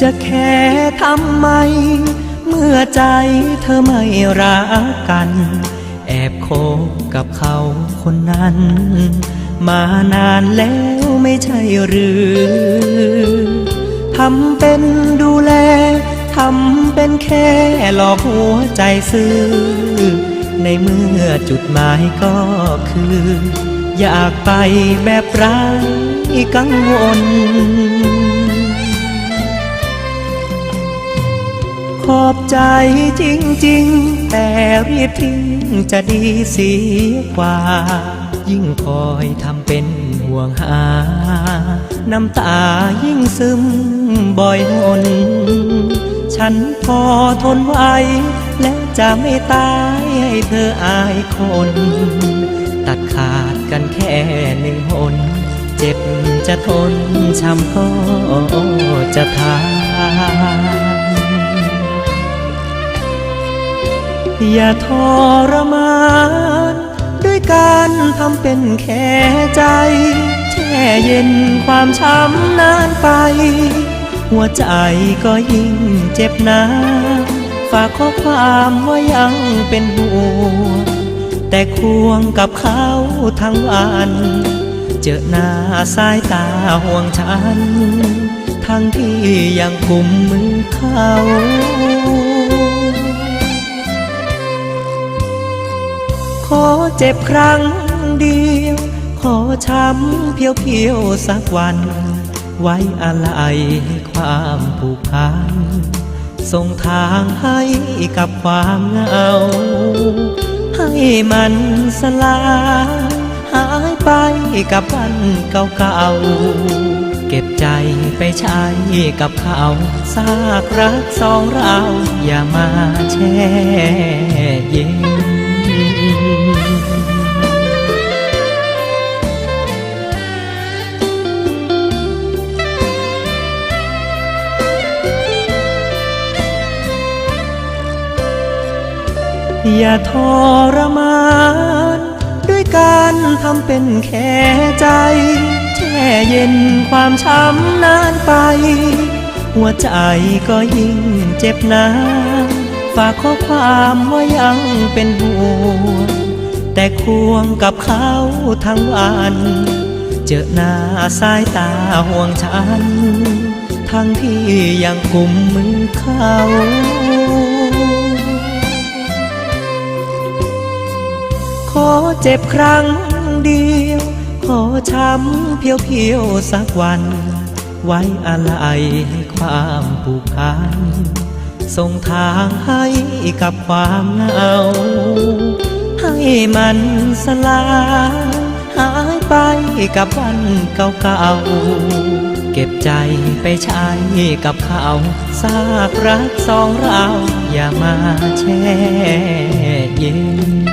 จะแค่ทำไม เมื่อใจเธอไม่รักกัน แอบคบกับเขาคนนั้น มานานแล้วไม่ใช่หรือทำเป็นดูแลทำเป็นแค่หลอกหัวใจซื้อ ในเมื่อจุดหมายก็คือ อยากไปแบบไร้กังวล ขอบใจจริง ๆ แต่รีบทิ้งจะดีเสียกว่า ยิ่งคอยทำเป็นห่วงหา น้ำตายิ่งซึมบ่อยหนฉันพอทนไว้ และจะไม่ตายให้เธออายคน ตัดขาดกันแค่หนึ่งหน เจ็บจะทนช้ำก็จะทาน อย่าทรมานด้วยการทำเป็นแค่ใจ แช่เย็นความช้ำนานไป หัวใจก็ยิ่งเจ็บหนาฝากข้อความว่ายังเป็นห่วงแต่ควงกับเขาทั้งวัน เจอหน้าสายตาห่วงฉัน ทั้งที่ยังกุมมือเขา ขอเจ็บครั้งเดียว ขอช้ำเพียวเพียวสักวัน ไว้อะไรให้ความผูกพันส่งทางให้กับความเหงา ให้มันสลายหายไปกับวันเก่าๆ เก็บใจไปใช้กับเขาซากรักสองเราอย่ามาแช่เย็น อย่าทรมาน ด้วยการทำเป็นแค่ใจ แช่เย็นความช้ำนานไป หัวใจก็ยิ่งเจ็บหนาฝากข้อความว่ายังเป็นห่วงแต่ควงกับเขาทั้งวัน เจอหน้าสายตาห่วงฉัน ทั้งที่ยังกุมมือเขา เจ็บครั้งเดียว ขอช้ำเพียวเพียวๆสักวัน ไว้อะไรให้ความผูกพันส่งทางให้กับความเหงาให้มันสลายหายไปกับวันเก่าๆเก็บใจไปใช้กับเขาซากรักสองเราอย่ามาแช่เย็น